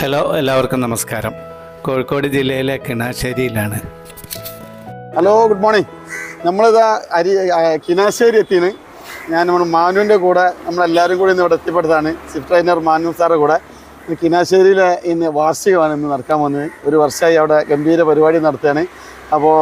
Hello എല്ലാവർക്കും നമസ്കാരം. കോഴിക്കോട് ജില്ലയിലെ കിണാശ്ശേരിയിലാണ്. Hello good morning. നമ്മളിതാ അരി കിനാശ്ശേരി എത്തിന്. ഞാൻ നമ്മുടെ മാനുവിന്റെ കൂടെ നമ്മളെല്ലാവരും കൂടി ഇന്ന് ഇവിടെ എത്തിപ്പെട്ടതാണ്. സിഫ് ട്രെയിനർ മാനു സാറുടെ കൂടെ. കിനാശ്ശേരിയിലെ ഇന്ന് വാർഷികമാണ് ഇന്ന് നടക്കാൻ വന്നത് ഒരു വർഷമായി അവിടെ ഗംഭീര പരിപാടി നടത്തുകയാണ്. അപ്പോൾ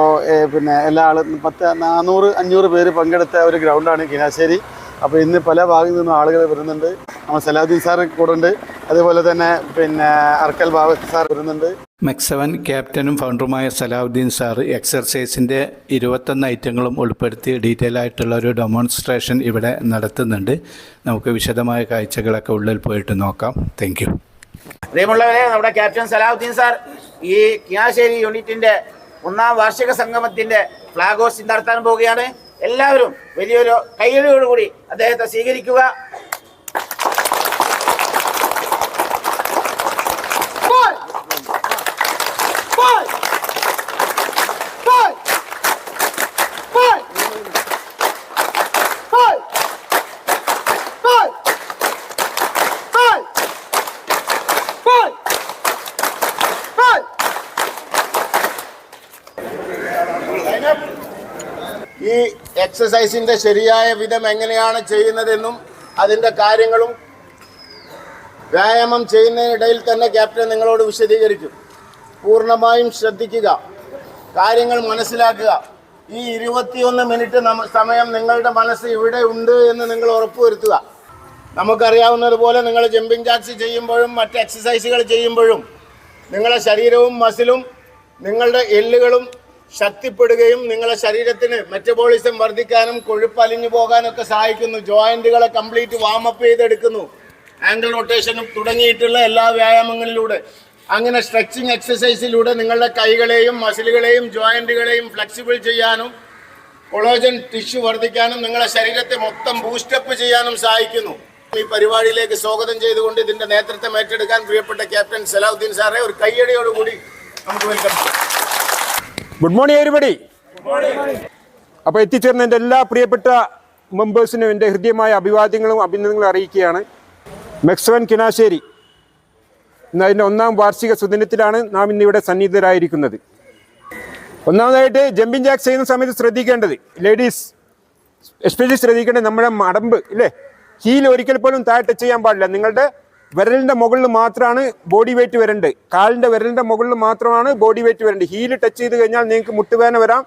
പിന്നെ എല്ലാ ആളും പത്ത് നാനൂറ് അഞ്ഞൂറ് പേര് പങ്കെടുത്ത ഒരു ഗ്രൗണ്ടാണ് കിനാശ്ശേരി അപ്പോൾ ഇന്ന് പല ഭാഗത്തു നിന്നും ആളുകൾ വരുന്നുണ്ട്. നമ്മൾ സലാഹുദ്ദീൻ സാർ കൂടെ ഉണ്ട്. അതുപോലെ തന്നെ പിന്നെ അർക്കൽ ബാബ സാർ വരുന്നുണ്ട്. മെക്സവൻ ക്യാപ്റ്റനും ഫൗണ്ടറുമായ സലാഹുദ്ദീൻ സാർ എക്സർസൈസിന്റെ ഇരുപത്തൊന്ന് ഐറ്റങ്ങളും ഉൾപ്പെടുത്തി ഡീറ്റെയിൽ ആയിട്ടുള്ള ഒരു ഡെമോൺസ്ട്രേഷൻ ഇവിടെ നടത്തുന്നുണ്ട്. നമുക്ക് വിശദമായ കാഴ്ചകളൊക്കെ ഉള്ളിൽ പോയിട്ട് നോക്കാം. താങ്ക് യു പ്രിയമുള്ളവരെ നമ്മുടെ ക്യാപ്റ്റൻ സലാഹുദ്ദീൻ സാർ ഈ കിയാശ്ശേരി യൂണിറ്റിന്റെ ഒന്നാം വാർഷിക സംഗമത്തിന്റെ ഫ്ലാഗ് ഹോസ്റ്റിംഗ് നടത്താൻ പോവുകയാണ്. എല്ലാവരും വലിയൊരു കൈയടിയോടുകൂടി അദ്ദേഹത്തെ സ്വീകരിക്കുക. ഈ എക്സസൈസിന്റെ ശരിയായ വിധം എങ്ങനെയാണ് ചെയ്യുന്നതെന്നും അതിന്റെ കാര്യങ്ങളും വ്യായാമം ചെയ്യുന്നതിനിടയിൽ തന്നെ ക്യാപ്റ്റൻ നിങ്ങളോട് വിശദീകരിക്കും. പൂർണമായും ശ്രദ്ധിക്കുക. കാര്യങ്ങൾ മനസ്സിലാക്കുക. ഈ ഇരുപത്തിയൊന്ന് മിനിറ്റ് സമയം നിങ്ങളുടെ മനസ്സ് ഇവിടെ ഉണ്ട് എന്ന് നിങ്ങൾ ഉറപ്പുവരുത്തുക. നമുക്കറിയാവുന്നതുപോലെ നിങ്ങൾ ജമ്പിങ് ജാക്സ് ചെയ്യുമ്പോഴും മറ്റ് എക്സസൈസുകൾ ചെയ്യുമ്പോഴും നിങ്ങളുടെ ശരീരവും മസിലും നിങ്ങളുടെ എല്ലുകളും ശക്തിപ്പെടുകയും നിങ്ങളെ ശരീരത്തിന് മെറ്റബോളിസം വർദ്ധിക്കാനും കൊഴുപ്പ് അലിഞ്ഞു പോകാനൊക്കെ സഹായിക്കുന്നു. ജോയിന്റുകളെ കംപ്ലീറ്റ് വാമപ്പ് ചെയ്തെടുക്കുന്നു. ആംഗിൾ റൊട്ടേഷനും തുടങ്ങിയിട്ടുള്ള എല്ലാ വ്യായാമങ്ങളിലൂടെ. അങ്ങനെ സ്ട്രെച്ചിങ് എക്സസൈസിലൂടെ നിങ്ങളുടെ കൈകളെയും മസിലുകളെയും ജോയിന്റുകളെയും ഫ്ലെക്സിബിൾ ചെയ്യാനും കൊളോജൻ ടിഷ്യൂ വർദ്ധിക്കാനും നിങ്ങളുടെ ശരീരത്തെ മൊത്തം ബൂസ്റ്റപ്പ് ചെയ്യാനും സഹായിക്കുന്നു. ഈ പരിപാടിയിലേക്ക് സ്വാഗതം ചെയ്തുകൊണ്ട് ഇതിന്റെ നേതൃത്വം ഏറ്റെടുക്കാൻ പ്രിയപ്പെട്ട ക്യാപ്റ്റൻ സലാഹുദ്ദീൻ സാറെ ഒരു കയ്യടിയോടുകൂടി നമുക്ക് വെൽക്കം ചെയ്യാം. ഗുഡ് മോർണിംഗ് എവരിബഡി അപ്പോൾ എത്തിച്ചേർന്ന എന്റെ എല്ലാ പ്രിയപ്പെട്ട മെമ്പേഴ്സിനും എന്റെ ഹൃദ്യമായ അഭിവാദ്യങ്ങളും അഭിനന്ദനങ്ങളും അറിയിക്കുകയാണ്. മെക്സവൻ കിനാശ്ശേരി ഇന്ന് ഒന്നാം വാർഷിക സുദിനത്തിലാണ് നാം ഇന്നിവിടെ സന്നിഹിതരായിരിക്കുന്നത്. ഒന്നാമതായിട്ട് ജമ്പിങ് ജാക്സ് ചെയ്യുന്ന സമയത്ത് ശ്രദ്ധിക്കേണ്ടത് ലേഡീസ് എസ്പെഷ്യലി ശ്രദ്ധിക്കേണ്ടത് നമ്മുടെ മടമ്പ് ഇല്ലേ? ഹീൽ ഒരിക്കൽ പോലും താഴെ ടച്ച് ചെയ്യാൻ പാടില്ല. നിങ്ങളുടെ വിരലിന്റെ മുകളിൽ മാത്രമാണ് ബോഡി വെയിറ്റ് വരേണ്ടത്. കാലിന്റെ വിരലിന്റെ മുകളിൽ മാത്രമാണ് ബോഡി വെയിറ്റ് വരേണ്ടത്. ഹീൽ ടച്ച് ചെയ്ത് കഴിഞ്ഞാൽ നിങ്ങൾക്ക് മുട്ടുവേദന വരാം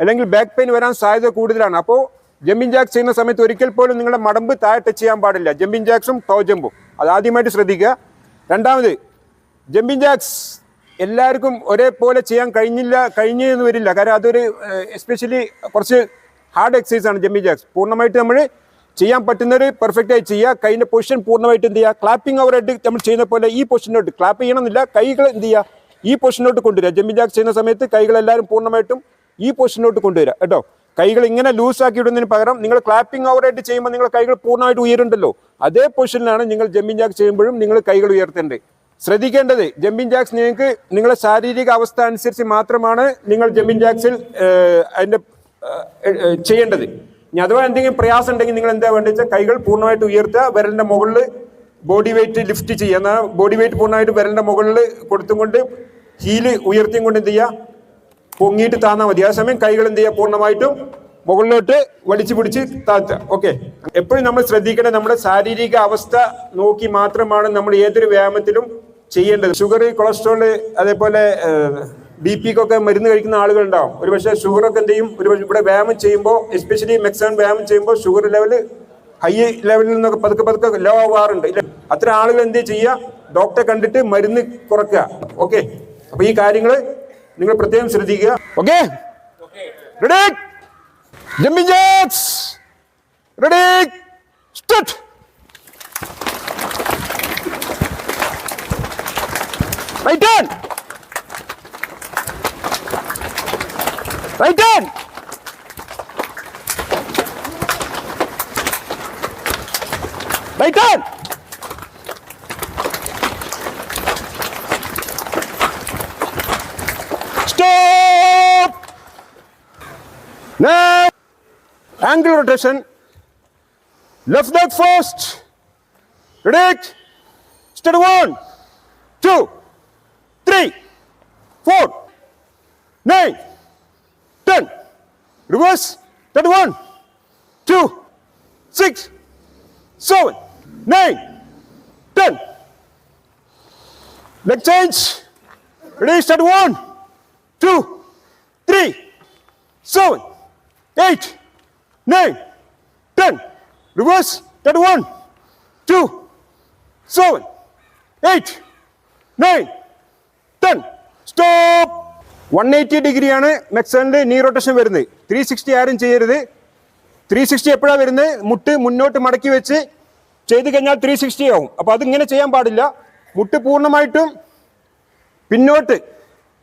അല്ലെങ്കിൽ ബാക്ക് പെയിൻ വരാൻ സാധ്യത കൂടുതലാണ്. അപ്പോൾ ജമ്പിങ് ജാക്സ് ചെയ്യുന്ന സമയത്ത് ഒരിക്കൽ പോലും നിങ്ങളുടെ മടമ്പ് താഴെ ടച്ച് ചെയ്യാൻ പാടില്ല. ജമ്പിങ് ജാക്സും ടോ ജമ്പും അത് ആദ്യമായിട്ട് ശ്രദ്ധിക്കുക. രണ്ടാമത് ജമ്പിങ് ജാക്സ് എല്ലാവർക്കും ഒരേപോലെ ചെയ്യാൻ കഴിഞ്ഞില്ല കഴിഞ്ഞു എന്ന് വരില്ല. കാരണം അതൊരു എസ്പെഷ്യലി കുറച്ച് ഹാർഡ് എക്സസൈസാണ് ജമ്പിങ് ജാക്സ് പൂർണമായിട്ട് നമ്മൾ ചെയ്യാൻ പറ്റുന്നവർ പെർഫെക്റ്റ് ആയി ചെയ്യുക. കൈന്റെ പൊസിഷൻ പൂർണമായിട്ട് എന്ത് ചെയ്യുക? ക്ലാപ്പിംഗ് അവരായിട്ട് നമ്മൾ ചെയ്യുന്ന പോലെ ഈ പൊസിഷനോട്ട് ക്ലാപ്പ് ചെയ്യണമെന്നില്ല. കൈകൾ എന്ത് ചെയ്യുക? ഈ പൊസിഷനോട്ട് കൊണ്ടുവരിക. ജമ്പിങ് ജാക്സ് ചെയ്യുന്ന സമയത്ത് കൈകൾ എല്ലാവരും പൂർണമായിട്ടും ഈ പൊസിഷനോട്ട് കൊണ്ടുവരിക. കേട്ടോ? കൈകൾ ഇങ്ങനെ ലൂസ് ആക്കി ഇടുന്നതിന് പകരം നിങ്ങൾ ക്ലാപ്പിംഗ് ഓവറായിട്ട് ചെയ്യുമ്പോൾ നിങ്ങൾ കൈകൾ പൂർണമായിട്ട് ഉയരുണ്ടല്ലോ അതേ പൊസിഷനിലാണ് നിങ്ങൾ ജമ്പിങ് ജാക്സ് ചെയ്യുമ്പോഴും നിങ്ങൾ കൈകൾ ഉയർത്തേണ്ടത്. ശ്രദ്ധിക്കേണ്ടത് ജമ്പിങ് ജാക്സ് നിങ്ങൾക്ക് നിങ്ങളുടെ ശാരീരിക അവസ്ഥ അനുസരിച്ച് മാത്രമാണ് നിങ്ങൾ ജമ്പിങ് ജാക്സിൽ ഏഹ്, ചെയ്യേണ്ടത്. ഇനി അഥവാ എന്തെങ്കിലും പ്രയാസം ഉണ്ടെങ്കിൽ നിങ്ങൾ എന്താ വേണ്ടത് കൈകൾ പൂർണമായിട്ട് ഉയർത്തുക വിരലിന്റെ മുകളിൽ ബോഡി വെയിറ്റ് ലിഫ്റ്റ് ചെയ്യുക. എന്നാൽ ബോഡി വെയിറ്റ് പൂർണമായിട്ട് വിരലിന്റെ മുകളിൽ കൊടുത്തും കൊണ്ട് ഹീൽ ഉയർത്തിയും കൊണ്ട് എന്ത് ചെയ്യുക? പൊങ്ങിയിട്ട് താന്നാൽ മതി. അതേസമയം കൈകൾ എന്ത് ചെയ്യുക? പൂർണമായിട്ടും മുകളിലോട്ട് വലിച്ചു പിടിച്ച് താഴ്ത്തുക. ഓക്കെ എപ്പോഴും നമ്മൾ ശ്രദ്ധിക്കേണ്ടത് നമ്മുടെ ശാരീരിക അവസ്ഥ നോക്കി മാത്രമാണ് നമ്മൾ ഏതൊരു വ്യായാമത്തിലും ചെയ്യേണ്ടത്. ഷുഗർ കൊളസ്ട്രോൾ അതേപോലെ ബി പിക്കൊക്കെ മരുന്ന് കഴിക്കുന്ന ആളുകളുണ്ടാവും. ഒരുപക്ഷെ ഷുഗറൊക്കെ എന്ത് ചെയ്യും ഒരു ഇവിടെ വ്യായാമം ചെയ്യുമ്പോൾ എസ്പെഷ്യലി മെക്സൺ വ്യായാമം ചെയ്യുമ്പോൾ ഷുഗർ ലെവൽ ഹൈ ലെവലിൽ നിന്നൊക്കെ പതുക്കെ പതുക്കെ ലോ ആവാറുണ്ട്. ഇല്ല? അത്ര ആളുകൾ എന്ത് ചെയ്യുക ഡോക്ടറെ കണ്ടിട്ട് മരുന്ന് കുറക്കുക. ഓക്കെ അപ്പൊ ഈ കാര്യങ്ങൾ നിങ്ങൾ പ്രത്യേകം ശ്രദ്ധിക്കുക. Okay ready jumping jacks ready start right turn. Right turn. Right turn. Stop. Now, angle rotation. Left leg first. Ready? Start one, two, three, four, nine. Reverse. 31, 2, 6, 7, 9, 10. Leg change. Ready, start. 1, 2, 3, 7, 8, 9, 10. Reverse. Start. 1, 2, 7, 8, 9, 10. Stop. One eighty ഡിഗ്രിയാണ് മെക്സലിന്റെ നീ rotation വരുന്നത്. Three sixty ആരും ചെയ്യരുത്. Three sixty എപ്പോഴാണ് വരുന്നത്? മുട്ട് മുന്നോട്ട് മടക്കി വെച്ച് ചെയ്ത് കഴിഞ്ഞാൽ ത്രീ സിക്സ്റ്റി ആവും. അപ്പോൾ അതിങ്ങനെ ചെയ്യാൻ പാടില്ല. മുട്ട് പൂർണമായിട്ടും പിന്നോട്ട്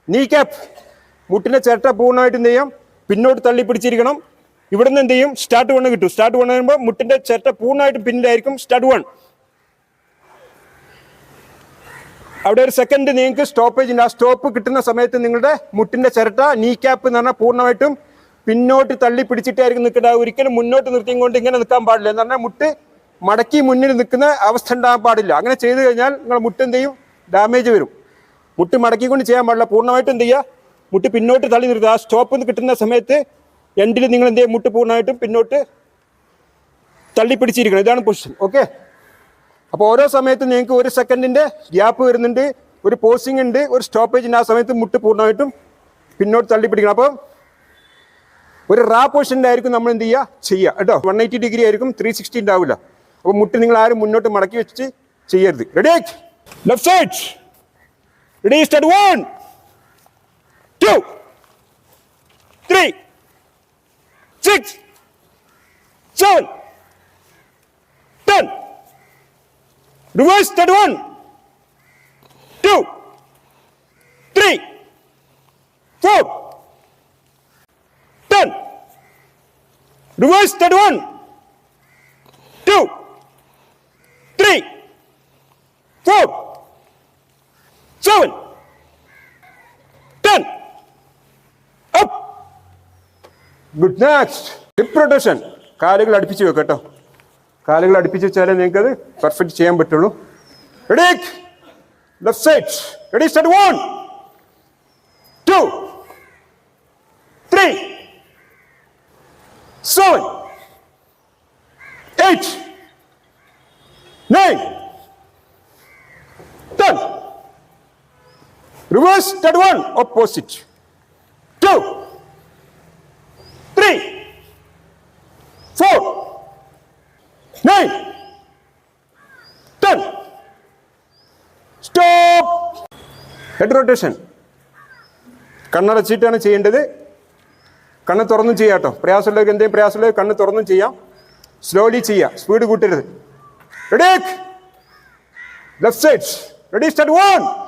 നീ ക്യാപ്പ് മുട്ടിന്റെ ചിരട്ട പൂർണമായിട്ടും എന്ത് ചെയ്യാം? പിന്നോട്ട് തള്ളി പിടിച്ചിരിക്കണം ഇവിടുന്ന് എന്ത് ചെയ്യും? സ്റ്റാർട്ട് വൺ കിട്ടും. സ്റ്റാർട്ട് വൺ വരുമ്പോൾ മുട്ടിന്റെ ചിരട്ട പൂർണമായിട്ടും പിന്നിലായിരിക്കും. സ്റ്റാർട്ട് വൺ അവിടെ ഒരു സെക്കൻഡ് നിങ്ങൾക്ക് സ്റ്റോപ്പേജ് ആ സ്റ്റോപ്പ് കിട്ടുന്ന സമയത്ത് നിങ്ങളുടെ മുട്ടിന്റെ ചിരട്ട നീ ക്യാപ്പ് എന്ന് പറഞ്ഞാൽ പൂർണമായിട്ടും പിന്നോട്ട് തള്ളി പിടിച്ചിട്ടായിരിക്കും നിൽക്കേണ്ടത് ഒരിക്കലും മുന്നോട്ട് നിർത്തിയും കൊണ്ട് ഇങ്ങനെ നിൽക്കാൻ പാടില്ല. എന്ന് പറഞ്ഞാൽ മുട്ട് മടക്കി മുന്നിൽ നിൽക്കുന്ന അവസ്ഥ ഉണ്ടാകാൻ പാടില്ല. അങ്ങനെ ചെയ്തു കഴിഞ്ഞാൽ നിങ്ങളുടെ മുട്ട് എന്ത് ചെയ്യും? ഡാമേജ് വരും. മുട്ട് മടക്കിക്കൊണ്ട് ചെയ്യാൻ പാടില്ല. പൂർണമായിട്ടും എന്ത് ചെയ്യുക? മുട്ട് പിന്നോട്ട് തള്ളി നിർത്തുക. ആ സ്റ്റോപ്പ് കിട്ടുന്ന സമയത്ത് എൻഡിൽ നിങ്ങൾ എന്ത് ചെയ്യും? മുട്ട് പൂർണമായിട്ടും പിന്നോട്ട് തള്ളി പിടിച്ചിരിക്കണം ഇതാണ് പൊസിഷൻ ഓക്കെ അപ്പോൾ ഓരോ സമയത്തും നിങ്ങൾക്ക് ഒരു സെക്കൻഡിന്റെ ഗ്യാപ്പ് വരുന്നുണ്ട് ഒരു പോസിംഗ് ഉണ്ട് ഒരു സ്റ്റോപ്പേജ് ആ സമയത്ത് മുട്ട് പൂർണമായിട്ടും പിന്നോട്ട് തള്ളി പിടിക്കണം അപ്പം ഒരു റാ പൊസിഷനിലായിരിക്കും നമ്മൾ എന്ത് ചെയ്യുക? ചെയ്യുക. കേട്ടോ? വൺ എയ്റ്റി ഡിഗ്രി ആയിരിക്കും ത്രീ സിക്സ്റ്റി ഉണ്ടാവില്ല. അപ്പോൾ മുട്ട് നിങ്ങൾ ആരും മുന്നോട്ട് മടക്കി വെച്ച് ചെയ്യരുത്. Ready left side ready one two three six seven ten Reverse that one. Two. Three. Four. Ten. Reverse that one. Two. Three. Four. Seven. Ten. Up. Good next. Hip rotation. കാലുകൾ അടുപ്പിച്ച് വെക്കാം കേട്ടോ കാലുകൾ അടുപ്പിച്ച് വെച്ചാലേ നിങ്ങൾക്ക് അത് പെർഫെക്റ്റ് ചെയ്യാൻ പറ്റുള്ളൂ ready left side ready start one two three seven eight nine ten reverse start one opposite two three four nine, ten. Stop. Head rotation കണ്ണടച്ചിട്ടാണ് ചെയ്യേണ്ടത്. കണ്ണ് തുറന്നും ചെയ്യാം കേട്ടോ. പ്രയാസമുള്ളവർക്ക് എന്തെങ്കിലും പ്രയാസമുള്ളവർ കണ്ണ് തുറന്നും ചെയ്യാം. സ്ലോലി ചെയ്യാം. Speed കൂട്ടരുത്. Ready left side ready start one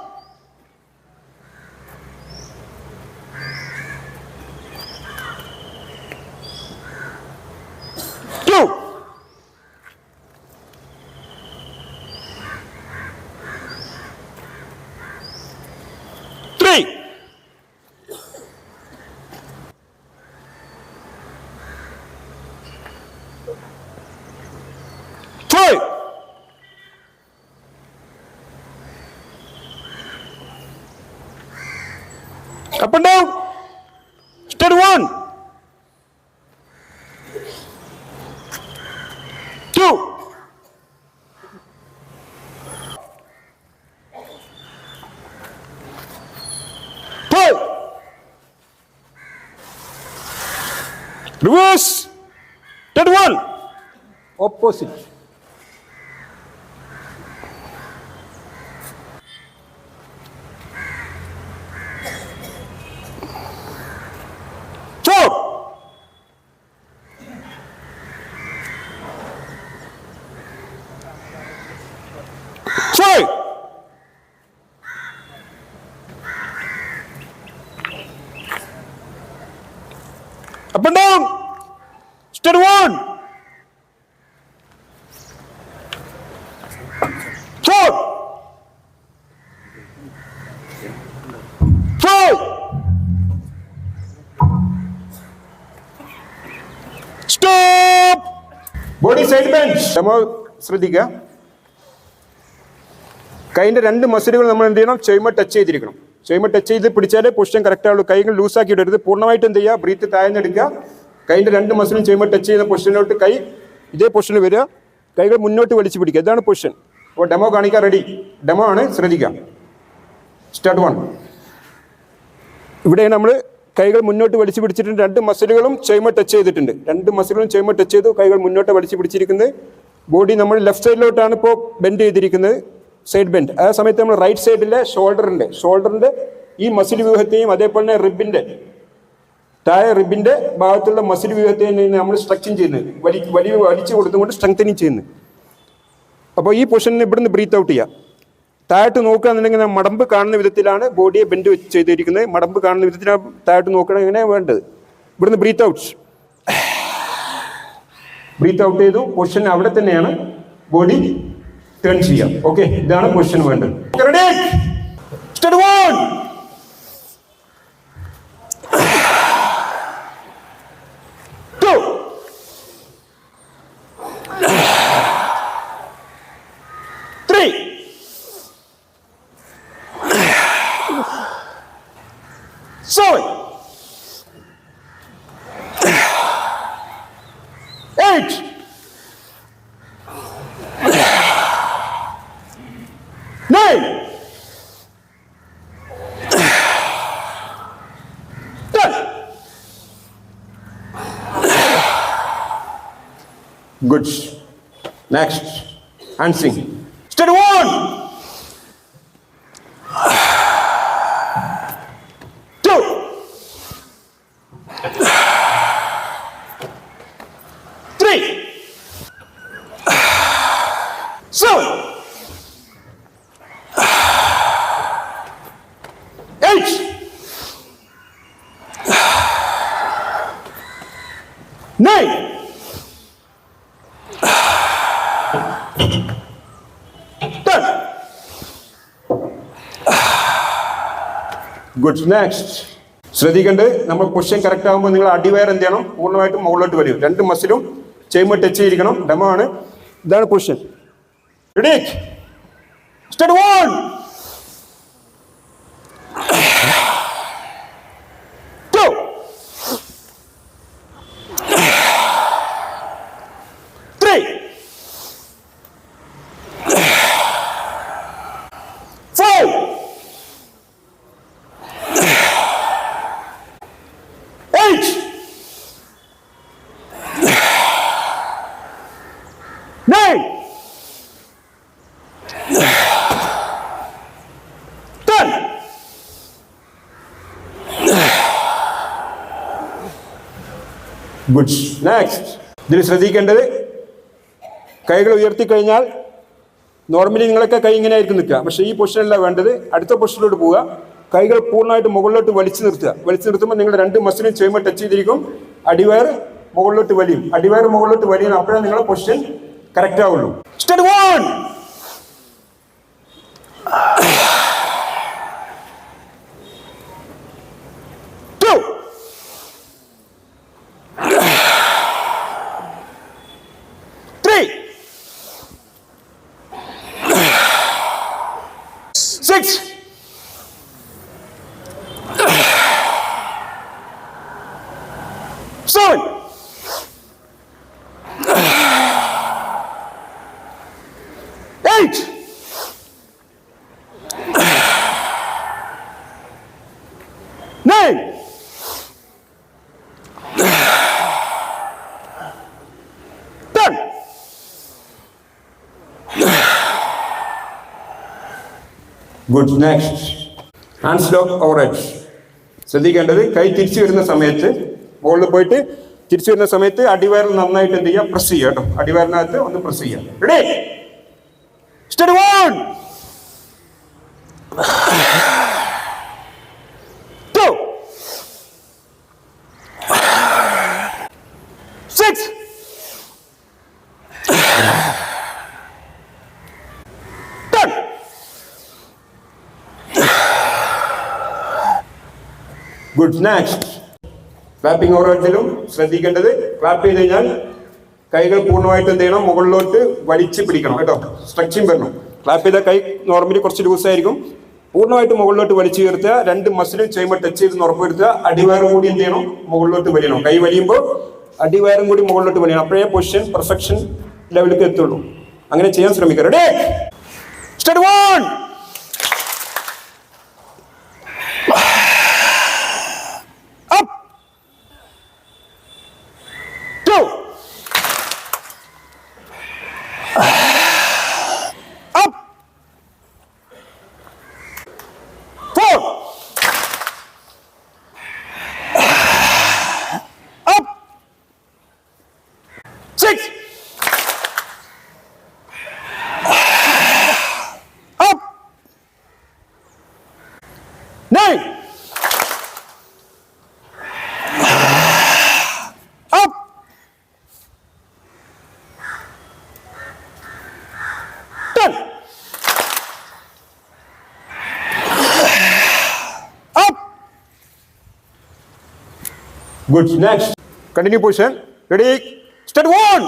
That one. Opposite. Four. Body നമ്മൾ ശ്രദ്ധിക്കുക. കൈയിന്റെ രണ്ട് മസിലുകൾ നമ്മൾ എന്ത് ചെയ്യണം? ചെയ്മ ടച്ച് ചെയ്തിരിക്കണം. ചെയ്മ ടച്ച് ചെയ്ത് പിടിച്ചാലേ പൊസിഷൻ കറക്റ്റ് ആവുള്ളൂ. കൈകൾ ലൂസാക്കി ഇടരുത്. പൂർണമായിട്ട് എന്ത് ചെയ്യുക? ബ്രീത്ത് താഴ്ന്നെടുക്കുക കൈയിന്റെ രണ്ട് മസിലും ചെയ്മ ടച്ച് ചെയ്യുന്ന പൊസിഷനിലോട്ട് കൈ ഇതേ പൊസിഷനിൽ വരിക. കൈകൾ മുന്നോട്ട് വലിച്ചു പിടിക്കുക. ഇതാണ് പൊസിഷൻ അപ്പോൾ ഡെമോ കാണിക്കാൻ റെഡി ഡെമോ ആണ്. ശ്രദ്ധിക്കുക. സ്റ്റാർട്ട് വൺ ഇവിടെ നമ്മൾ കൈകൾ മുന്നോട്ട് വലിച്ചു പിടിച്ചിട്ടുണ്ട്. രണ്ട് മസിലുകളും ചൈമ ടച്ച് ചെയ്തിട്ടുണ്ട്. രണ്ട് മസിലുകളും ചൈമ ടച്ച് ചെയ്തു കൈകൾ മുന്നോട്ട് വലിച്ചു പിടിച്ചിരിക്കുന്നത്. ബോഡി നമ്മൾ ലെഫ്റ്റ് സൈഡിലോട്ടാണ് ഇപ്പോൾ ബെൻഡ് ചെയ്തിരിക്കുന്നത്. സൈഡ് ബെൻഡ് ആ സമയത്ത് നമ്മൾ റൈറ്റ് സൈഡിലെ ഷോൾഡറിന്റെ ഷോൾഡറിന്റെ ഈ മസിൽ വ്യൂഹത്തെയും അതേപോലെ തന്നെ റിബിന്റെ താഴെ റിബിന്റെ ഭാഗത്തുള്ള മസിൽ വ്യൂഹത്തെയും നമ്മൾ സ്ട്രെച്ചിങ് ചെയ്യുന്നത്. വലി വലിയ വലിച്ചു കൊടുത്തുകൊണ്ട് സ്ട്രെങ്തനിങ് ചെയ്യുന്നത്. അപ്പോൾ ഈ പൊസിഷനിൽ ഇവിടുന്ന് ബ്രീത്ത് ഔട്ട് ചെയ്യുക താഴോട്ട് നോക്കുകയാണെന്നുണ്ടെങ്കിൽ മടമ്പ് കാണുന്ന വിധത്തിലാണ് ബോഡിയെ ബെൻഡ് വെച്ച് ചെയ്തിരിക്കുന്നത്. മടമ്പ് കാണുന്ന വിധത്തിലാണ് താഴോട്ട് നോക്കണം ഇങ്ങനെയാണ് വേണ്ടത്. ഇവിടുന്ന് ബ്രീത്ത് ഔട്ട്സ് ബ്രീത്ത് ഔട്ട് ചെയ്തു. പൊസിഷൻ അവിടെ തന്നെയാണ് ബോഡി ടേൺ ചെയ്യാം. ഓക്കെ ഇതാണ് പൊസിഷൻ വേണ്ടത്. Good. Next. And sing. Steady one. Two. Three. Seven. Eight. Nine. Good next ശ്രദ്ധിക്കേണ്ടത് നമ്മൾ ക്വസ്റ്റ്യൻ കറക്റ്റ് ആകുമ്പോൾ നിങ്ങൾ അടിവയർ എന്ത് ചെയ്യണം? പൂർണമായിട്ടും മുകളിലോട്ട് വരും രണ്ട് മസിലും ചെയ്യുമ്പോൾ ടച്ച് ചെയ്തിരിക്കണം. ഡെമോ ആണ്. ഇതാണ് question ready start one two, three, four, eight, nine, ten. Good next ഇതിൽ ശ്രദ്ധിക്കേണ്ടത് കൈകൾ ഉയർത്തി കഴിഞ്ഞാൽ നോർമലി നിങ്ങളൊക്കെ കൈ ഇങ്ങനെ ആയിരിക്കും നിൽക്കുക. പക്ഷെ ഈ പൊസിഷനല്ല വേണ്ടത്. അടുത്ത പൊസിഷനിലോട്ട് പോവുക. കൈകൾ പൂർണമായിട്ട് മുകളിലോട്ട് വലിച്ചു നിർത്തുക. വലിച്ചു നിർത്തുമ്പോൾ നിങ്ങൾ രണ്ട് മസിലും ചെയ്യുമ്പോൾ ടച്ച് ചെയ്തിരിക്കും. അടിവയർ മുകളിലോട്ട് വലിയും. അടിവയർ മുകളിലോട്ട് വലിയും അപ്പോഴേ നിങ്ങളുടെ പൊസിഷൻ കറക്റ്റ് ആവുള്ളൂ. Start one two three, six, seven, nine. Ten. Good next hands lock average ശ്രദ്ധിക്കേണ്ടത് കൈ തിരിച്ചു വരുന്ന സമയത്ത് മുകളിൽ പോയിട്ട് തിരിച്ചു വരുന്ന സമയത്ത് അടിവയറിൽ നന്നായിട്ട് എന്ത് ചെയ്യുക പ്രസ് ചെയ്യുക കേട്ടോ. അടിവയറിനകത്ത് ഒന്ന് പ്രസ് ചെയ്യുക ready steady one two six ten. Good next clapping ഓരോരുത്തരും ശ്രദ്ധിക്കേണ്ടത് ക്ലാപ്പ് ചെയ്ത് കഴിഞ്ഞാൽ കൈകൾ പൂർണമായിട്ട് എന്ത് ചെയ്യണം? മുകളിലോട്ട് വലിച്ചു പിടിക്കണം കേട്ടോ. സ്ട്രെച്ചിങ് വരണം. ക്ലാപ്പ് ചെയ്ത കൈ നോർമലി കുറച്ച് ലൂസായിരിക്കും പൂർണമായിട്ട് മുകളിലോട്ട് വലിച്ചു കയറുക രണ്ട് മസിലും ചെയ്യുമ്പോൾ ടച്ച് ചെയ്ത് ഉറപ്പുവരുത്തുക. അടിവയറും കൂടി എന്ത് ചെയ്യണം? മുകളിലോട്ട് വലിയണം. കൈ വലിയുമ്പോൾ അടിവയറും കൂടി മുകളിലോട്ട് വലിയണം. അപ്പോഴേ പൊസിഷൻ പെർഫെക്ഷൻ ലെവലിലേക്ക് എത്തുള്ളൂ. അങ്ങനെ ചെയ്യാൻ ശ്രമിക്കുക. Ready start one good next. Continue position ready? Start one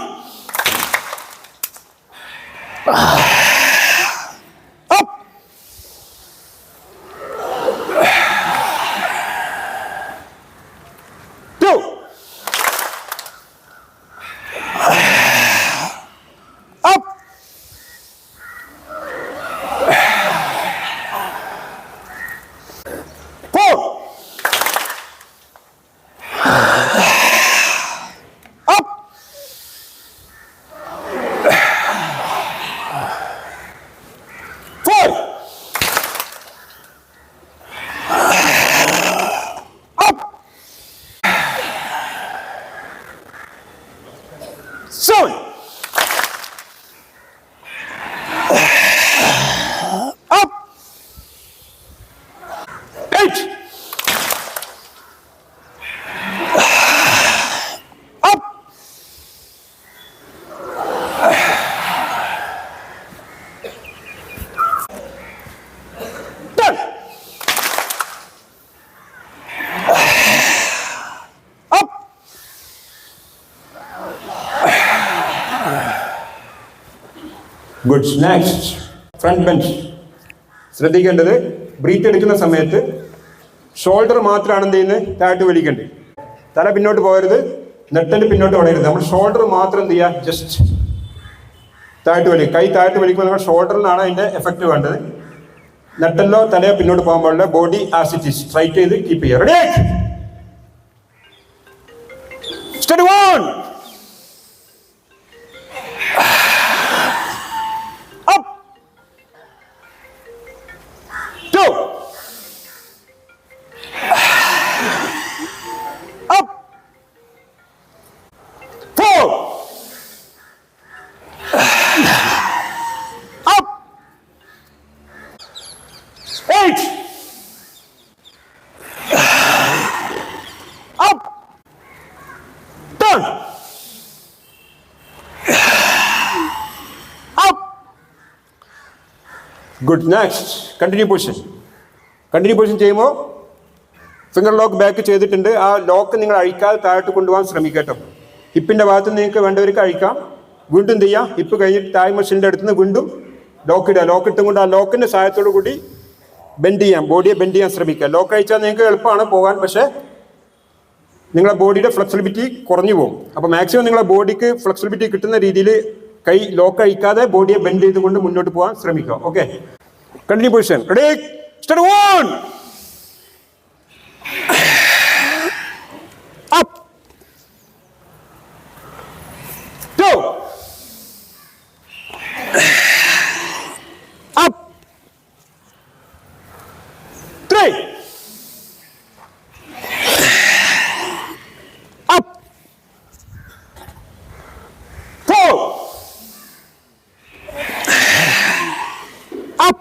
good next front bench ശ്രദ്ധിക്കേണ്ടത് ബ്രീത്ത് എടുക്കുന്ന സമയത്ത് ഷോൾഡർ മാത്രമാണ് എന്ത് ചെയ്യുന്നത് താഴ്ത്ത് വലിക്കേണ്ടത് തല പിന്നോട്ട് പോകരുത്. നെട്ടന് പിന്നോട്ട് വളയരുത്. നമ്മൾ ഷോൾഡർ മാത്രം എന്ത് ചെയ്യുക? ജസ്റ്റ് താഴ്ത്ത് വലിക്കുക കൈ താഴ്ത്ത് വലിക്കുമ്പോൾ നമ്മൾ ഷോൾഡറിലാണ് അതിന്റെ എഫക്റ്റ് വേണ്ടത്. നെട്ടല്ലോ തലയോ പിന്നോട്ട് പോകാൻ പാടില്ല. Body as it is straight ചെയ്ത് കീപ്പ് ചെയ്യുക. Ready steady one good next continue position continue position ചെയ്യുമ്പോൾ ഫിംഗർ ലോക്ക് ബാക്ക് ചെയ്തിട്ടുണ്ട്. ആ ലോക്ക് നിങ്ങൾ അഴിക്കാതെ താഴോട്ട് കൊണ്ടുപോകാൻ ശ്രമിക്കുക കേട്ടോ. ഹിപ്പിന്റെ ഭാഗത്ത് നിങ്ങൾക്ക് വേണ്ടവർക്ക് അഴിക്കാം. വീണ്ടും ചെയ്യാം? ഹിപ്പ് കഴിഞ്ഞിട്ട് തായ് മെഷീന്റെ അടുത്ത് നിന്ന് വീണ്ടും ലോക്ക് ഇടുക. ലോക്ക് ഇട്ടും കൊണ്ട് ആ ലോക്കിന്റെ സഹായത്തോടു കൂടി ബെൻഡ് ചെയ്യാം. ബോഡിയെ ബെൻഡ് ചെയ്യാൻ ശ്രമിക്കുക. ലോക്ക് അഴിച്ചാൽ നിങ്ങൾക്ക് എളുപ്പമാണ് പോകാൻ. പക്ഷേ നിങ്ങളുടെ ബോഡിയുടെ ഫ്ലെക്സിബിലിറ്റി കുറഞ്ഞു പോകും. അപ്പോൾ മാക്സിമം നിങ്ങളുടെ ബോഡിക്ക് ഫ്ലെക്സിബിലിറ്റി കിട്ടുന്ന രീതിയിൽ കൈ ലോക്ക് അഴിക്കാതെ ബോഡിയെ ബെൻഡ് ചെയ്തുകൊണ്ട് മുന്നോട്ട് പോകാൻ ശ്രമിക്കുക. Okay continue position ready start one up two up three up four up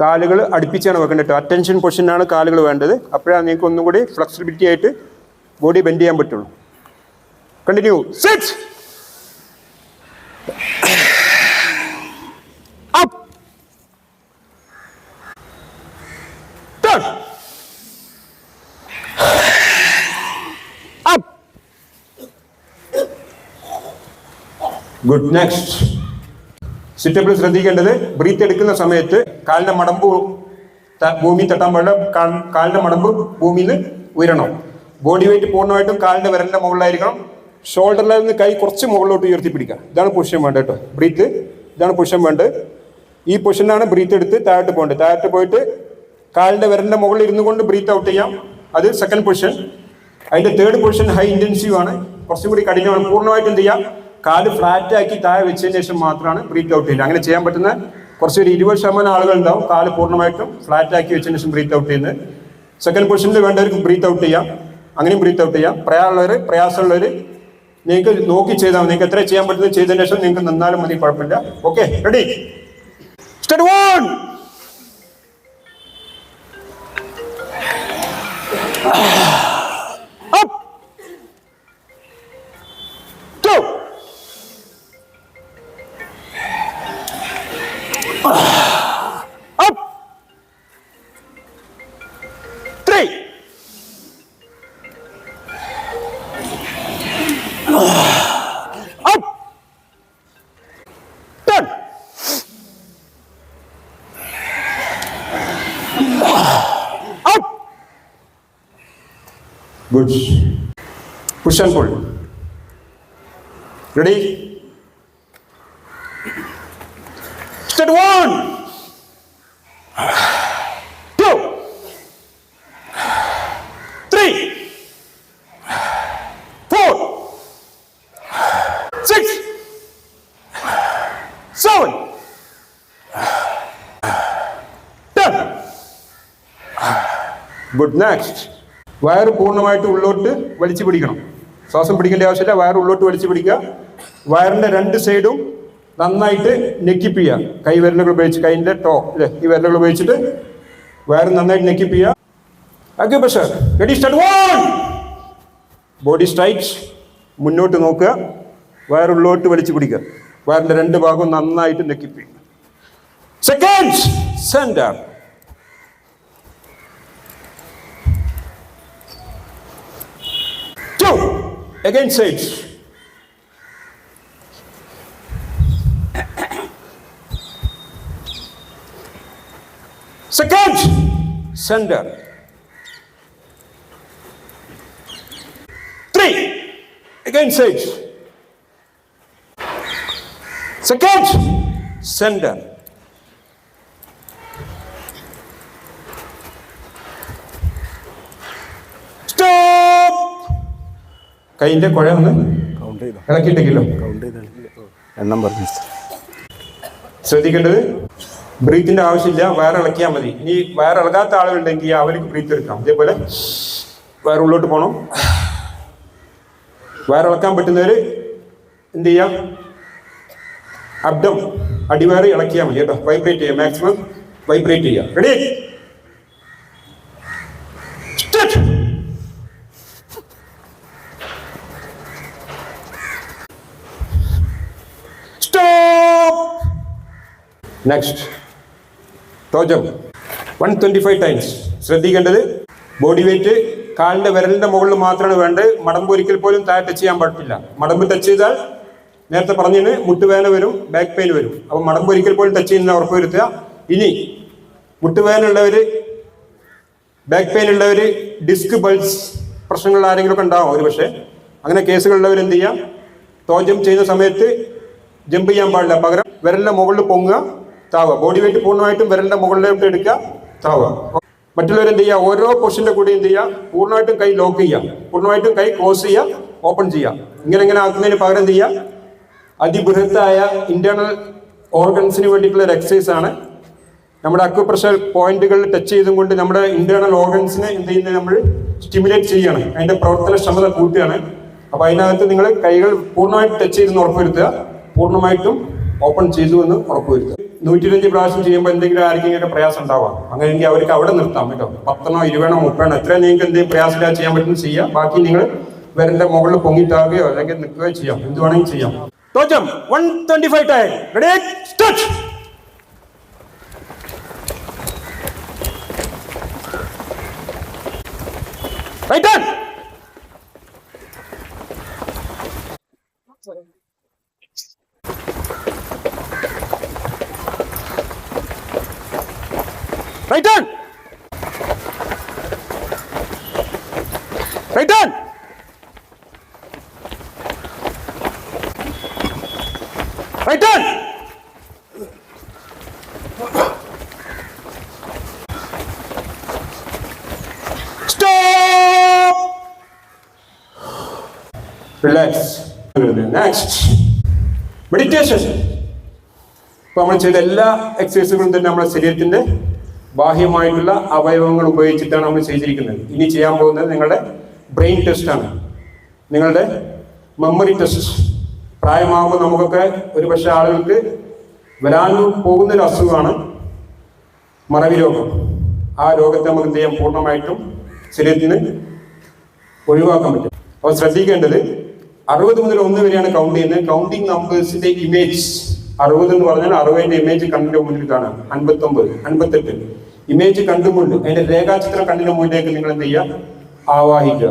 കാലുകൾ അടുപ്പിച്ചാണ് വെക്കേണ്ടത് കേട്ടോ. അറ്റൻഷൻ പൊസിഷനാണ് കാലുകൾ വേണ്ടത്. അപ്പോഴാണ് നിങ്ങൾക്ക് ഒന്നും കൂടി ഫ്ലെക്സിബിലിറ്റി ആയിട്ട് ബോഡി ബെൻഡ് ചെയ്യാൻ പറ്റുള്ളൂ. Continue set up turn up Good. Next. സിറ്റപ്പിൾ ശ്രദ്ധിക്കേണ്ടത് ബ്രീത്ത് എടുക്കുന്ന സമയത്ത് കാലിന്റെ മടമ്പ് ഭൂമി തട്ടാൻ പാടില്ല. കാലിന്റെ മടമ്പ് ഭൂമിയിൽ നിന്ന് ഉയരണം. ബോഡി വെയിറ്റ് പൂർണമായിട്ടും കാലിന്റെ വിരലിന്റെ മുകളിലായിരിക്കണം. ഷോൾഡറിൽ നിന്ന് കൈ കുറച്ച് മുകളിലോട്ട് ഉയർത്തി പിടിക്കുക. ഇതാണ് പൊസിഷൻ വേണ്ടത് കേട്ടോ. ബ്രീത്ത്. ഇതാണ് പൊസിഷൻ വേണ്ടത്. ഈ പൊസിഷനാണ് ബ്രീത്ത് എടുത്ത് താഴോട്ട് പോകേണ്ടത്. താഴോട്ട് പോയിട്ട് കാലിന്റെ വിരലിന്റെ മുകളിൽ ഇരുന്നു കൊണ്ട് ബ്രീത്ത് ഔട്ട് ചെയ്യാം. അത് സെക്കൻഡ് പൊസിഷൻ. അതിന്റെ തേർഡ് പൊസിഷൻ ഹൈ ഇന്റൻസീവ് ആണ്. കുറച്ചും കൂടി കഠിനമാണ്. പൂർണമായിട്ടും ചെയ്യാം? കാൽ ഫ്ലാറ്റ് ആക്കി താഴെ വെച്ചതിന് ശേഷം മാത്രമാണ് ബ്രീത്ത് ഔട്ട് ചെയ്യുന്നത്. അങ്ങനെ ചെയ്യാൻ പറ്റുന്ന കുറച്ച് ഒരു ഇരുപത് ശതമാനം ആളുകൾ ഉണ്ടാവും കാൽ പൂർണമായിട്ടും ഫ്ലാറ്റ് ആക്കി വെച്ചതിന് ശേഷം ബ്രീത്ത് ഔട്ട് ചെയ്യുന്നത്. സെക്കൻഡ് പൊസിഷനിൽ വേണ്ടവർക്ക് ബ്രീത്ത് ഔട്ട് ചെയ്യാം. അങ്ങനെയും ബ്രീത്ത് ഔട്ട് ചെയ്യാം. പ്രയാസമുള്ളവർ പ്രയാസമുള്ളവർ നിങ്ങൾക്ക് നോക്കി ചെയ്താൽ മതി. നിങ്ങൾക്ക് എത്ര ചെയ്യാൻ പറ്റുന്നത് ചെയ്തതിന് ശേഷം നിങ്ങൾക്ക് നിന്നാലും മതി കുഴപ്പമില്ല. Okay ready start one up. Two. Up three up done up Good. Push and pull. Ready? Start one, two, three, four, six, seven, ten. Good Next. വയറ് പൂർണമായിട്ട് ഉള്ളോട്ട് വലിച്ചു പിടിക്കണം. ശ്വാസം പിടിക്കേണ്ട ആവശ്യമില്ല. വയർ ഉള്ളോട്ട് വലിച്ചു പിടിക്കുക. വയറിന്റെ രണ്ട് സൈഡും നന്നായിട്ട് നെക്കിപ്പ് ചെയ്യുക കൈ വിരലുകൾ ഉപയോഗിച്ച് കൈന്റെ ടോ അല്ലേ ഈ വിരലുകൾ ഉപയോഗിച്ചിട്ട് വയറ് നന്നായിട്ട് നെക്കിപ്പ് ചെയ്യുക ready start one body straight മുന്നോട്ട് നോക്കുക. വയറുള്ളോട്ട് വലിച്ചു പിടിക്കുക. വയറിന്റെ രണ്ട് ഭാഗവും നന്നായിട്ട് നെക്കിപ്പ് ചെയ്യുക second centre Two. Again sides. Second. sender. Three. Again sage Second. Center. Stop. കൈന്റെ കുഴ ഒന്ന് ഇളക്കിയിട്ടെങ്കിലോ എണ്ണം പറഞ്ഞു ശ്രദ്ധിക്കേണ്ടത് ബ്രീത്തിന്റെ ആവശ്യമില്ല വയറ് ഇളക്കിയാൽ മതി. ഇനി വയറ് ഇളകാത്ത ആളുകളുണ്ടെങ്കിൽ അവർക്ക് ബ്രീത്ത് എടുക്കാം. അതേപോലെ വയറ് ഉള്ളോട്ട് പോകണം വയറിളക്കാൻ പറ്റുന്നവർ എന്ത് ചെയ്യാം? അബ്ദം അടിവയറ് ഇളക്കിയാൽ മതി കേട്ടോ. വൈബ്രേറ്റ് ചെയ്യാം മാക്സിമം വൈബ്രേറ്റ് ചെയ്യാം. റെഡി സ്റ്റോപ്പ് ടോജം വൺ ട്വന്റി ഫൈവ് ടൈംസ് ശ്രദ്ധിക്കേണ്ടത് ബോഡി വെയിറ്റ് കാലിന്റെ വിരലിന്റെ മുകളിൽ മാത്രമാണ് വേണ്ടത്. മടമ്പ് ഒരിക്കൽ പോലും താഴെ ടച്ച് ചെയ്യാൻ പറ്റില്ല മടമ്പ് ടച്ച് ചെയ്താൽ നേരത്തെ പറഞ്ഞതിന് മുട്ടുവേദന വരും ബാക്ക് പെയിൻ വരും. അപ്പോൾ മടമ്പ് ഒരിക്കൽ പോലും ടച്ച് ചെയ്യുന്ന ഉറപ്പ് വരുത്തുക. ഇനി മുട്ടുവേദന ഉള്ളവർ ബാക്ക് പെയിൻ ഉള്ളവർ ഡിസ്ക് ബൾസ് പ്രശ്നങ്ങൾ ആരെങ്കിലുമൊക്കെ ഉണ്ടാവും ഒരു പക്ഷേ അങ്ങനെ കേസുകളുള്ളവർ എന്ത് ചെയ്യാം? തോജം ചെയ്യുന്ന സമയത്ത് ജമ്പ് ചെയ്യാൻ പാടില്ല. പകരം വിരലിന്റെ മുകളിൽ പൊങ്ങുക. താവുക ബോഡി വെയിറ്റ് പൂർണമായിട്ടും വിരലിന്റെ മുകളിലോട്ട് എടുക്കുക താവുക മറ്റുള്ളവർ എന്ത് ചെയ്യുക? ഓരോ പൊസിഷന്റെ കൂടെ എന്ത് ചെയ്യുക? പൂർണമായിട്ടും കൈ ലോക്ക് ചെയ്യുക. പൂർണമായിട്ടും കൈ ക്ലോസ് ചെയ്യുക ഓപ്പൺ ചെയ്യുക. ഇങ്ങനെ ഇങ്ങനെ ആക്കുന്നതിന് പകരം എന്ത് ചെയ്യുക? അതിബൃഹത്തായ ഇന്റേണൽ ഓർഗൻസിന് വേണ്ടിയിട്ടുള്ള ഒരു എക്സസൈസ് ആണ്. നമ്മുടെ അക്യുപ്രഷർ പോയിന്റുകൾ ടച്ച് ചെയ്തും കൊണ്ട് നമ്മുടെ ഇന്റേണൽ ഓർഗൻസിനെ എന്ത് ചെയ്യുന്നത് നമ്മൾ സ്റ്റിമുലേറ്റ് ചെയ്യുകയാണ് അതിന്റെ പ്രവർത്തനക്ഷമത കൂട്ടുകയാണ്. അപ്പൊ അതിനകത്ത് നിങ്ങൾ കൈകൾ പൂർണമായിട്ട് ടച്ച് ചെയ്തെന്ന് ഉറപ്പുവരുത്തുക. പൂർണമായിട്ടും ഓപ്പൺ ചെയ്തു എന്ന് ഉറപ്പുവരുത്തും. നൂറ്റി ഇരുപത്തി പ്രാവശ്യം ചെയ്യുമ്പോൾ എന്തെങ്കിലും ആർക്കെങ്കിലും പ്രയാസം ഉണ്ടാവാം. അങ്ങനെയെങ്കിൽ അവർക്ക് അവിടെ നിർത്താം കേട്ടോ. പത്തെണ്ണോ ഇരുപതെണ്ണോ മുപ്പതെണ്ണോ എത്ര നിങ്ങൾക്ക് എന്തെങ്കിലും പ്രയാസമില്ലാതെ ചെയ്യാൻ പറ്റുന്ന ചെയ്യാം. ബാക്കി നിങ്ങൾ വിരലിന്റെ മുകളിൽ പൊങ്ങിട്ടാവുകയോ അല്ലെങ്കിൽ നിൽക്കുകയോ ചെയ്യാം. എന്ത് വേണമെങ്കിൽ ചെയ്യാം. Time ready Right done. Right turn right turn right turn relax next meditation ഇപ്പോൾ നമ്മൾ ചെയ്ത എല്ലാ എക്സസൈസുകളും തന്നെ നമ്മുടെ ശരീരത്തിന്റെ ബാഹ്യമായിട്ടുള്ള അവയവങ്ങൾ ഉപയോഗിച്ചിട്ടാണ് നമ്മൾ ചെയ്തിരിക്കുന്നത്. ഇനി ചെയ്യാൻ പോകുന്നത് നിങ്ങളുടെ ബ്രെയിൻ ടെസ്റ്റാണ് നിങ്ങളുടെ മെമ്മറി ടെസ്റ്റ്. പ്രായമാകുമ്പോൾ നമുക്കൊക്കെ ഒരു പക്ഷേ ആളുകൾക്ക് വരാൻ പോകുന്ന ഒരു അസുഖമാണ് മറവി രോഗം. ആ രോഗത്തെ നമുക്ക് എന്ത് ചെയ്യാം? പൂർണമായിട്ടും ശരീരത്തിന് ഒഴിവാക്കാൻ പറ്റും. അപ്പോൾ ശ്രദ്ധിക്കേണ്ടത് അറുപത് മുതൽ ഒന്ന് വരെയാണ് കൗണ്ട് ചെയ്യുന്നത്. കൗണ്ടിങ് നമ്പേഴ്സിന്റെ ഇമേജ് അറുപത് എന്ന് പറഞ്ഞാൽ അറുപതിന്റെ ഇമേജ് കണ്ണിന്റെ മുന്നിൽ കാണാം. അൻപത്തൊമ്പത് അൻപത്തെട്ട്. ഇമേജ് കണ്ടുമുണ്ട് അതിന്റെ രേഖാചിത്രം കണ്ണിന്റെ മുന്നിലേക്ക് നിങ്ങൾ എന്ത് ചെയ്യുക? ആവാഹിക്കുക.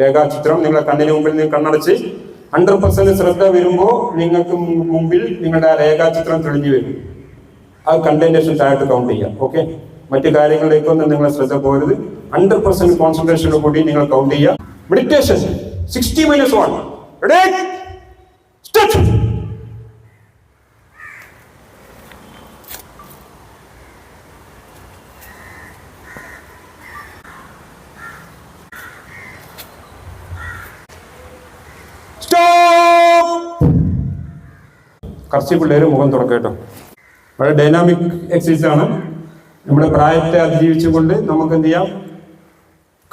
രേഖാചിത്രം നിങ്ങളെ കണ്ണിന് മുമ്പിൽ നിങ്ങൾ കണ്ണടച്ച് ഹൺഡ്രഡ് പെർസെന്റ് ശ്രദ്ധ വരുമ്പോൾ നിങ്ങൾക്ക് മുമ്പിൽ നിങ്ങളുടെ ആ രേഖാചിത്രം തെളിഞ്ഞു വരും. ആ കണ്ടന്റേഷൻ താഴോട്ട് കൗണ്ട് ചെയ്യാം ഓക്കെ മറ്റു കാര്യങ്ങളിലേക്കൊന്നും നിങ്ങൾ ശ്രദ്ധ പോകരുത്. ഹൺഡ്രഡ് പെർസെന്റ് കോൺസെൻട്രേഷനോട് കൂടി നിങ്ങൾ കൗണ്ട് ചെയ്യുക. Meditation sixty minus one ready start stop കർച്ചി പിള്ളേർ മുഖം തുറക്കുക കേട്ടോ. വളരെ ഡൈനാമിക് എക്സസൈസ് ആണ്. നമ്മുടെ പ്രായത്തെ അതിജീവിച്ചുകൊണ്ട് നമുക്ക് എന്ത് ചെയ്യാം?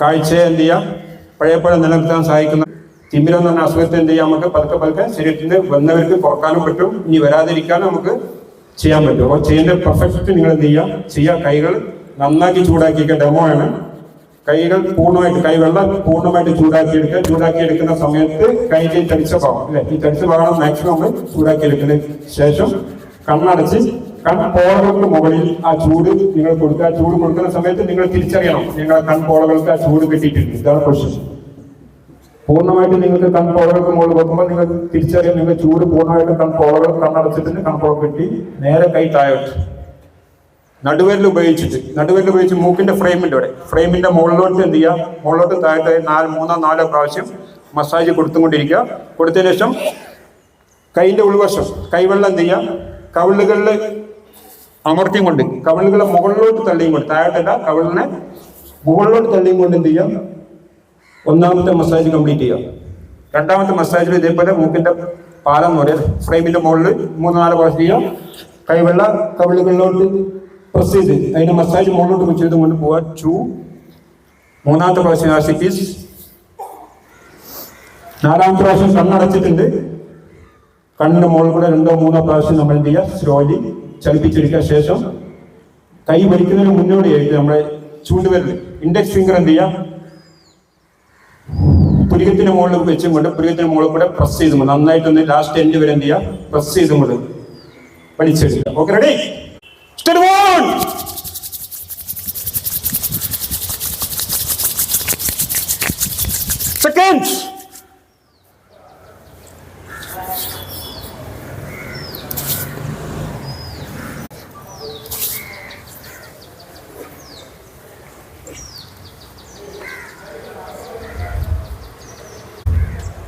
കാഴ്ചയെ എന്ത് ചെയ്യാം? പഴയപ്പോഴെ നിലനിർത്താൻ സഹായിക്കുന്ന തിമിരം എന്ന് അസുഖത്തെ എന്ത് ചെയ്യാം നമുക്ക് പതുക്കെ പതുക്കെ ശരീരത്തിൽ വന്നവർക്ക് കുറക്കാനും പറ്റും. ഇനി വരാതിരിക്കാനും നമുക്ക് ചെയ്യാൻ പറ്റും. അപ്പോൾ ചെയ്യേണ്ട പെർഫെക്റ്റ് നിങ്ങൾ എന്ത് ചെയ്യുക? ചെയ്യുക കൈകൾ നന്നാക്കി ചൂടാക്കിയൊക്കെ ഡെമോ ആണ്. കൈകൾ പൂർണമായിട്ട് കൈവെള്ളം പൂർണമായിട്ട് ചൂടാക്കി എടുക്കുക ചൂടാക്കി എടുക്കുന്ന സമയത്ത് കൈകൾ തടിച്ച ഭാഗം അല്ലെ? ഈ തടിച്ച ഭാഗം മാക്സിമം നമ്മൾ ചൂടാക്കി എടുക്കുന്ന ശേഷം കണ്ണടച്ച് കൺപോളകൾക്ക് മുകളിൽ ആ ചൂട് നിങ്ങൾ കൊടുക്കുക ആ ചൂട് കൊടുക്കുന്ന സമയത്ത് നിങ്ങൾ തിരിച്ചറിയണം. നിങ്ങളെ കൺപോളകൾക്ക് ആ ചൂട് കിട്ടിയിട്ടുണ്ട്. ഇതാണ് പ്രശ്നം പൂർണമായിട്ട് നിങ്ങൾക്ക് കൺപോളകൾക്ക് മുകളിൽ വെക്കുമ്പോൾ നിങ്ങൾ തിരിച്ചറിയാം നിങ്ങൾ ചൂട് പൂർണമായിട്ട് കൺപോളകൾ കണ്ണടച്ചിട്ട് കൺപോള കിട്ടി. നേരെ കൈ താഴോട്ട്. നടുവിരൽ ഉപയോഗിച്ചിട്ട് നടുവിരൽ ഉപയോഗിച്ച് മൂക്കിന്റെ ഫ്രെയിമിന്റെ ഇവിടെ. ഫ്രെയിമിന്റെ മുകളിലോട്ട് എന്ത് ചെയ്യുക? മുകളിലോട്ട് താഴത്തെ നാല് മൂന്നോ നാലോ പ്രാവശ്യം മസാജ് കൊടുത്തുകൊണ്ടിരിക്കുക. കൊടുത്തതിന് ശേഷം കൈന്റെ ഉൾവശം കൈവെള്ളം എന്ത് ചെയ്യുക? കവിളുകളിൽ അമർത്തിയും കൊണ്ട് കവിളുകളെ മുകളിലോട്ട് തള്ളിയും കൊണ്ട് താഴത്തല്ല കവിളിനെ മുകളിലോട്ട് തള്ളിയും കൊണ്ട് എന്ത് ചെയ്യാം ഒന്നാമത്തെ മസാജ് കംപ്ലീറ്റ് ചെയ്യുക. രണ്ടാമത്തെ മസാജിൽ ഇതേപോലെ മൂക്കിന്റെ പാലം എന്ന് പറയുന്നത് ഫ്രെയിമിന്റെ മുകളിൽ മൂന്ന് നാല് പ്രാവശ്യം ചെയ്യുക. കൈവെള്ള കവിളുകളിലോട്ട് പ്രസ് ചെയ്ത് അതിന്റെ മസാജ് മുകളിലോട്ട് വെച്ച് ചെയ്ത് കൊണ്ട് പോവുക. ടു മൂന്നാമത്തെ പ്രാവശ്യം ആസിറ്റീസ് നാലാമത്തെ പ്രാവശ്യം കണ്ണടച്ചിട്ടുണ്ട് കണ്ണിന് മുകളിൽ കൂടെ രണ്ടോ മൂന്നോ പ്രാവശ്യം നമ്മൾ എന്ത് ചെയ്യുക? സ്ലോലി ചലിപ്പിച്ചെടുക്കുക. ശേഷം കൈ വലിക്കുന്നതിന് മുന്നോടിയായിട്ട് നമ്മളെ ചൂണ്ടുവിരൽ ഇൻഡെക്സ് ഫിംഗർ എന്ത് ചെയ്യുക? പുരികത്തിന് മുകളിൽ വെച്ചും കൊണ്ട് പുരികത്തിന് മുകളിൽ കൂടെ പ്രസ് ചെയ്ത് നന്നായിട്ടൊന്ന് ലാസ്റ്റ് എൻഡ് വരെ എന്ത് ചെയ്യുക? പ്രസ് ചെയ്തും കൊണ്ട് വലിച്ചെടുക്കുക. Okay ready step one second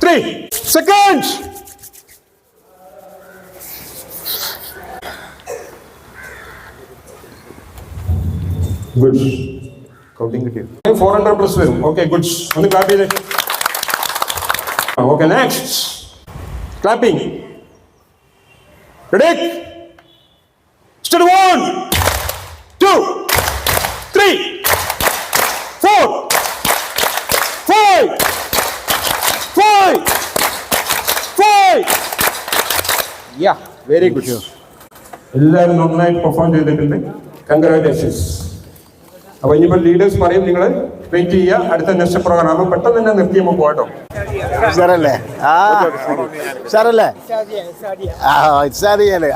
three. Seconds. Good. Counting കിട്ടിയോ ഫോർ ഹൺഡ്രഡ് പ്ലസ് വരും ഓക്കെ ഗുഡ് ഒന്ന് ക്ലാപ്പ് ചെയ്തേ okay next clapping ready start one two three four five five, five. Yeah, very good. എല്ലാവരും നന്നായി perform ചെയ്തിട്ടുണ്ട് congratulations അപ്പൊ ഇനിയിപ്പോ leaders പറയും നിങ്ങൾ വെയിറ്റ് ചെയ്യുക അടുത്ത നെക്സ്റ്റ് പ്രോഗ്രാം പെട്ടെന്ന് തന്നെ നിർത്തിയുമ്പോൾ പോകട്ടോ സാറല്ലേ? ആ സാറല്ലേ? ആ സാറിയല്ലേ